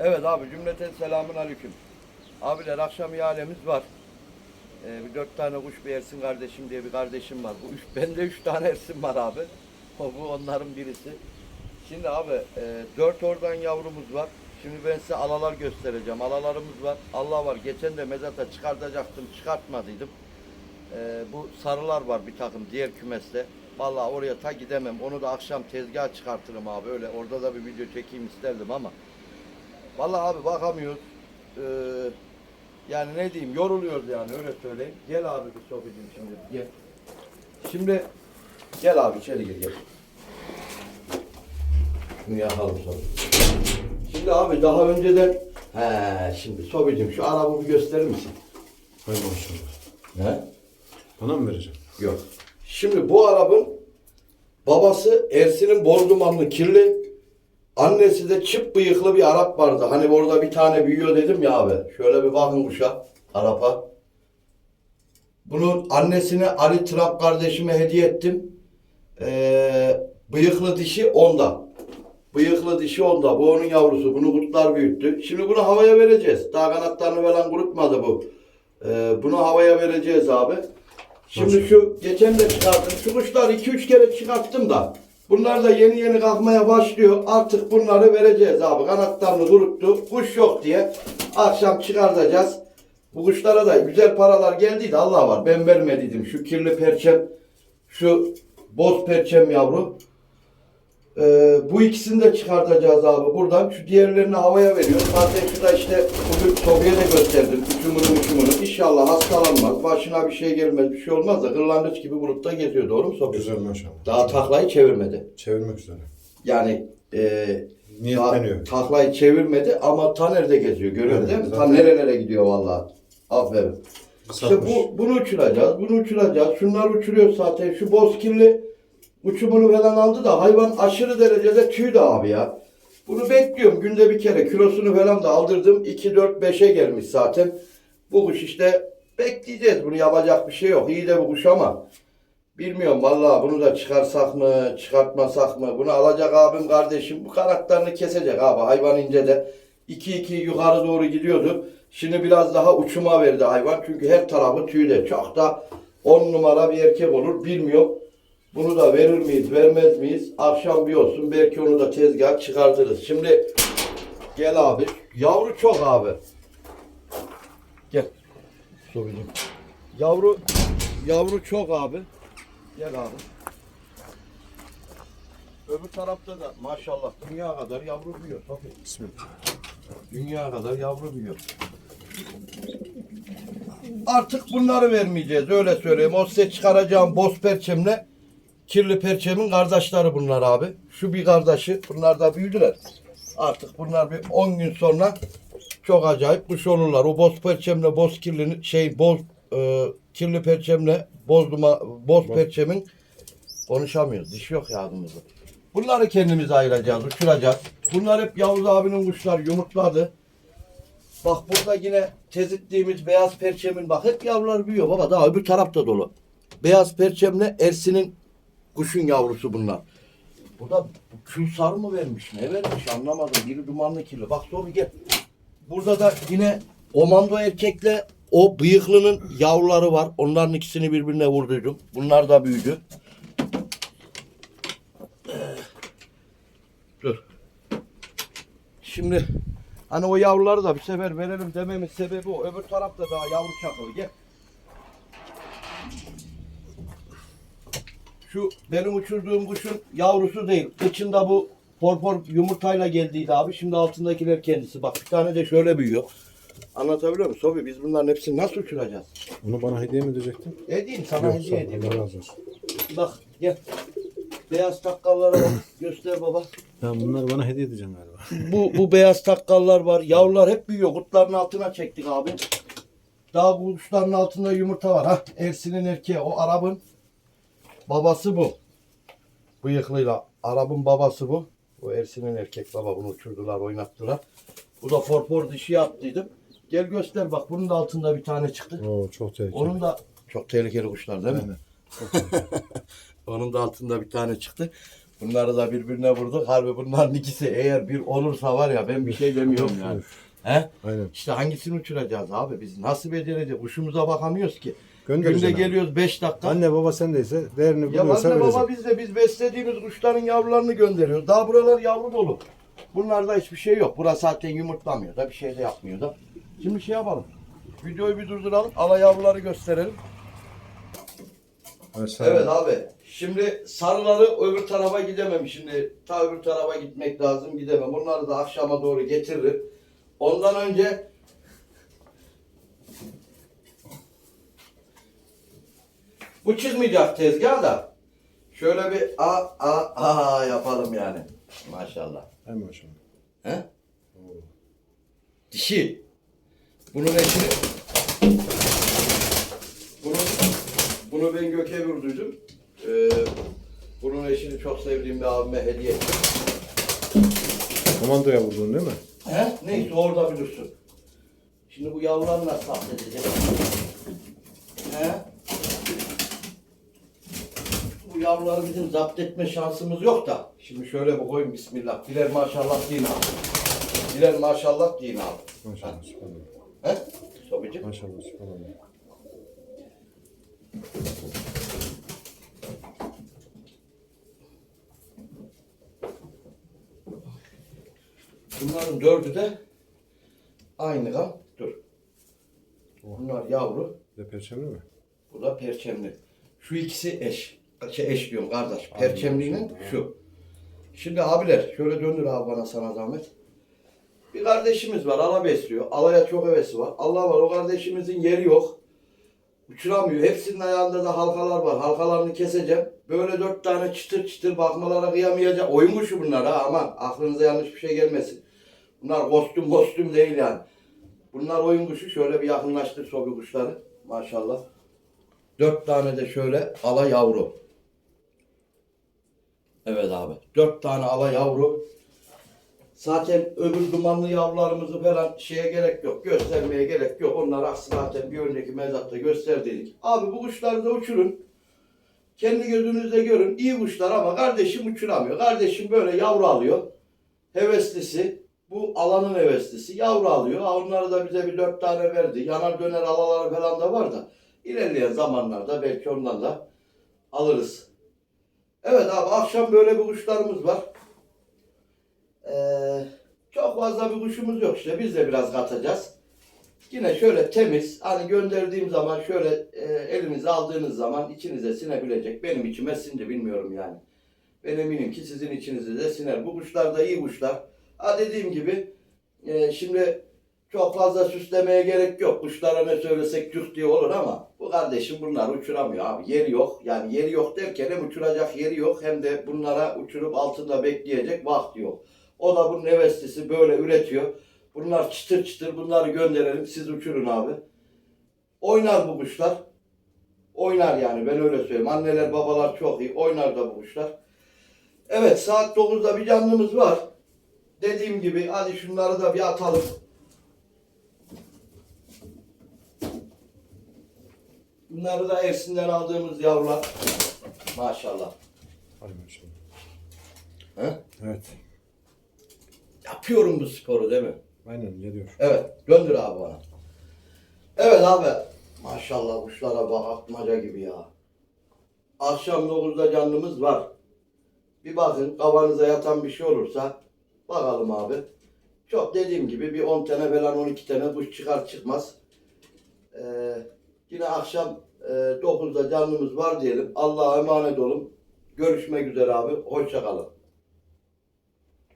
Evet abi cümleten selamun aleyküm. Abiler akşam ihalemiz var. Ee, bir dört tane kuş bir Ersin kardeşim diye bir kardeşim var. Bu üç, bende üç tane Ersin var abi. O bu onların birisi. Şimdi abi e, dört oradan yavrumuz var. Şimdi ben size alalar göstereceğim. Alalarımız var. Allah var. Geçen de mezata çıkartacaktım. Çıkartmadıydım. Ee, bu sarılar var bir takım diğer kümeste. Vallahi oraya ta gidemem. Onu da akşam tezgaha çıkartırım abi. Öyle orada da bir video çekeyim isterdim ama. Vallahi abi bakamıyoruz. Ee, yani ne diyeyim yoruluyoruz yani öyle söyleyeyim. Gel abi bir sohbet edelim şimdi. Gel. Şimdi gel abi içeri gir gel. Yakalım sonra. Şimdi abi daha önceden he şimdi Sobi'cim şu arabamı gösterir misin? Hay maşallah. He? Bana mı vereceksin? Yok. Şimdi bu arabın babası Ersin'in boz dumanlı kirli. Annesi de çıp bıyıklı bir Arap vardı. Hani orada bir tane büyüyor dedim ya abi. Şöyle bir bakın kuşa. Arap'a. Bunun annesini Ali Trap kardeşime hediye ettim. Ee, bıyıklı dişi onda. Bıyıklı dişi onda. Bu onun yavrusu. Bunu kurtlar büyüttü. Şimdi bunu havaya vereceğiz. Daha kanatlarını falan kurutmadı bu. Ee, bunu havaya vereceğiz abi. Şimdi şu geçen de çıkarttım. Şu kuşlar 2-3 kere çıkarttım da. Bunlar da yeni yeni kalkmaya başlıyor. Artık bunları vereceğiz abi. Kanatlarını kuruttu. Kuş yok diye. Akşam çıkartacağız. Bu kuşlara da güzel paralar geldiydi. Allah var. Ben vermediydim. Şu kirli perçem, şu boz perçem yavru. Ee, bu ikisini de çıkartacağız abi buradan. Şu diğerlerini havaya veriyoruz. Zaten şurada işte bugün Sobi'ye de gösterdim. Uçumunu uçumunu. İnşallah hastalanmaz. Başına bir şey gelmez. Bir şey olmaz da kırlangıç gibi bulutta geziyor. Doğru mu Sobi? Güzel maşallah. Daha taklayı çevirmedi. Çevirmek üzere. Yani e, Niyetleniyor. taklayı çevirmedi ama ta nerede geziyor. Görüyor Evet, değil mi? Zaten- nerelere gidiyor vallahi. Aferin. İşte Satmış. bu, bunu uçuracağız, bunu uçuracağız. Şunlar uçuruyor zaten. Şu bozkirli uçumunu falan aldı da hayvan aşırı derecede tüydü abi ya. Bunu bekliyorum. Günde bir kere kilosunu falan da aldırdım. 2, 4, 5'e gelmiş zaten. Bu kuş işte bekleyeceğiz. Bunu yapacak bir şey yok. İyi de bu kuş ama bilmiyorum vallahi bunu da çıkarsak mı, çıkartmasak mı? Bunu alacak abim kardeşim bu kanatlarını kesecek abi. Hayvan ince de 2-2 yukarı doğru gidiyordu. Şimdi biraz daha uçuma verdi hayvan. Çünkü her tarafı tüyde. Çok da 10 numara bir erkek olur. Bilmiyorum. Bunu da verir miyiz, vermez miyiz? Akşam bir olsun. Belki onu da tezgah çıkartırız. Şimdi gel abi. Yavru çok abi. Gel. Sorayım. Yavru yavru çok abi. Gel abi. Öbür tarafta da maşallah dünya kadar yavru büyüyor. Tabii. Bismillah. Dünya kadar yavru büyüyor. Artık bunları vermeyeceğiz öyle söyleyeyim. O size çıkaracağım boz perçemle kirli perçemin kardeşleri bunlar abi. Şu bir kardeşi bunlar da büyüdüler. Artık bunlar bir 10 gün sonra çok acayip kuş olurlar. O boz perçemle boz kirli şey boz e, kirli perçemle boz duma, boz perçemin konuşamıyoruz. Diş yok yardımımızda. Bunları kendimize ayıracağız, uçuracağız. Bunlar hep Yavuz abinin kuşlar yumurtladı. Bak burada yine tezittiğimiz beyaz perçemin bak hep yavrular büyüyor baba daha öbür tarafta dolu. Beyaz perçemle Ersin'in kuşun yavrusu bunlar. Bu kül sarı mı vermiş ne vermiş anlamadım. Biri dumanlı kirli. Bak sonra gel. Burada da yine omando erkekle o bıyıklının yavruları var. Onların ikisini birbirine vurduydum. Bunlar da büyüdü. Dur. Şimdi hani o yavruları da bir sefer verelim dememin sebebi o. Öbür tarafta daha yavru çakılı. Gel. Şu benim uçurduğum kuşun yavrusu değil. Kıçında bu porpor yumurtayla geldiydi abi. Şimdi altındakiler kendisi. Bak bir tane de şöyle büyüyor. Anlatabiliyor muyum? Sobi biz bunların hepsini nasıl uçuracağız? Onu bana hediye mi edecektin? Edeyim sana Yok, hediye edeyim. Allah razı olsun. Bak gel. Beyaz takkallara bak. Göster baba. Ya bunları bana hediye edeceksin galiba. bu, bu beyaz takkallar var. Yavrular hep büyüyor. Kurtların altına çektik abi. Daha bu kuşların altında yumurta var. Ha, Ersin'in erkeği. O Arap'ın babası bu. Bıyıklıyla. Arap'ın babası bu. O Ersin'in erkek baba. Bunu uçurdular, oynattılar. Bu da forpor dişi yaptıydım. Gel göster bak. Bunun da altında bir tane çıktı. Oo çok tehlikeli. Onun da çok tehlikeli kuşlar değil mi? Onun da altında bir tane çıktı. Bunları da birbirine vurduk. Harbi bunların ikisi eğer bir olursa var ya ben bir şey demiyorum yani. He? Aynen. İşte hangisini uçuracağız abi biz? Nasıl becereceğiz? Kuşumuza bakamıyoruz ki. Günde Göndereceksin abi. geliyoruz 5 dakika. Anne baba sendeyse değerini Ya buluyorsa anne verecek. baba biz de biz beslediğimiz kuşların yavrularını gönderiyoruz. Daha buralar yavru dolu. Bunlarda hiçbir şey yok. Burası zaten yumurtlamıyor da bir şey de yapmıyor da. Şimdi şey yapalım. Videoyu bir durduralım. Ala yavruları gösterelim. Evet, sağ Evet abi. Şimdi sarıları öbür tarafa gidemem şimdi. Ta öbür tarafa gitmek lazım gidemem. Onları da akşama doğru getiririm. Ondan önce bu çıkmayacak tezgah da şöyle bir a a a yapalım yani. Maşallah. Hay maşallah. He? Dişi. Bunun eşini bunu, bunu ben Gök'e vurduydum. Ee, bunun eşini çok sevdiğim bir abime hediye ettim. Komandoya vurdun değil mi? He? Neyse orada bilirsin. Şimdi bu zapt edeceğiz? He? Bu yavruları bizim zapt etme şansımız yok da. Şimdi şöyle bir koyun bismillah. Birer maşallah deyin abi. Birer maşallah deyin abi. Maşallah subhanallah. He? Sobicik. Maşallah subhanallah. Bunların dördü de aynı kan. Dur. Oh. Bunlar yavru. Bir de perçemli mi? Bu da perçemli. Şu ikisi eş. Şey eş diyorum kardeş. Perçemliyle şu. Şimdi abiler şöyle döndür abi bana sana zahmet. Bir kardeşimiz var ala besliyor. Alaya çok hevesi var. Allah var o kardeşimizin yeri yok. Uçuramıyor. Hepsinin ayağında da halkalar var. Halkalarını keseceğim. Böyle dört tane çıtır çıtır bakmalara kıyamayacağım. Oyun kuşu bunlar ha aman. Aklınıza yanlış bir şey gelmesin. Bunlar kostüm kostüm değil yani. Bunlar oyun kuşu. Şöyle bir yakınlaştır sobi kuşları. Maşallah. Dört tane de şöyle ala yavru. Evet abi. Dört tane ala yavru. Zaten öbür dumanlı yavrularımızı falan şeye gerek yok. Göstermeye gerek yok. Onlar aksi zaten bir önceki mezatta gösterdiydik. Abi bu kuşları da uçurun. Kendi gözünüzle görün. İyi kuşlar ama kardeşim uçuramıyor. Kardeşim böyle yavru alıyor. Heveslisi. Bu alanın heveslisi. Yavru alıyor. Onları da bize bir dört tane verdi. Yanar döner alaları falan da var da. İlerleyen zamanlarda belki ondan da alırız. Evet abi akşam böyle bir kuşlarımız var. Ee, çok fazla bir kuşumuz yok işte. Biz de biraz katacağız. Yine şöyle temiz. Hani gönderdiğim zaman şöyle e, elinize aldığınız zaman içinize sinebilecek. Benim içime sindi bilmiyorum yani. Ben eminim ki sizin içinize de siner. Bu kuşlar da iyi kuşlar. Ha dediğim gibi e, şimdi çok fazla süslemeye gerek yok. Kuşlara ne söylesek cüh diye olur ama bu kardeşim bunları uçuramıyor abi. Yeri yok. Yani yeri yok derken hem uçuracak yeri yok hem de bunlara uçurup altında bekleyecek vakti yok. O da bunun heveslisi böyle üretiyor. Bunlar çıtır çıtır bunları gönderelim siz uçurun abi. Oynar bu kuşlar. Oynar yani ben öyle söyleyeyim. Anneler babalar çok iyi. Oynar da bu kuşlar. Evet saat 9'da bir canlımız var. Dediğim gibi hadi şunları da bir atalım. Bunları da Ersin'den aldığımız yavrular. Maşallah. Hay maşallah. He? Evet. Yapıyorum bu sporu değil mi? Aynen geliyor. Evet. Döndür abi bana. Evet abi. Maşallah kuşlara bak atmaca gibi ya. Akşam 9'da canlımız var. Bir bakın kafanıza yatan bir şey olursa bakalım abi. Çok dediğim gibi bir 10 tane falan 12 tane kuş çıkar çıkmaz. Ee, yine akşam e, 9'da canlımız var diyelim. Allah'a emanet olun. Görüşmek üzere abi. Hoşça kalın.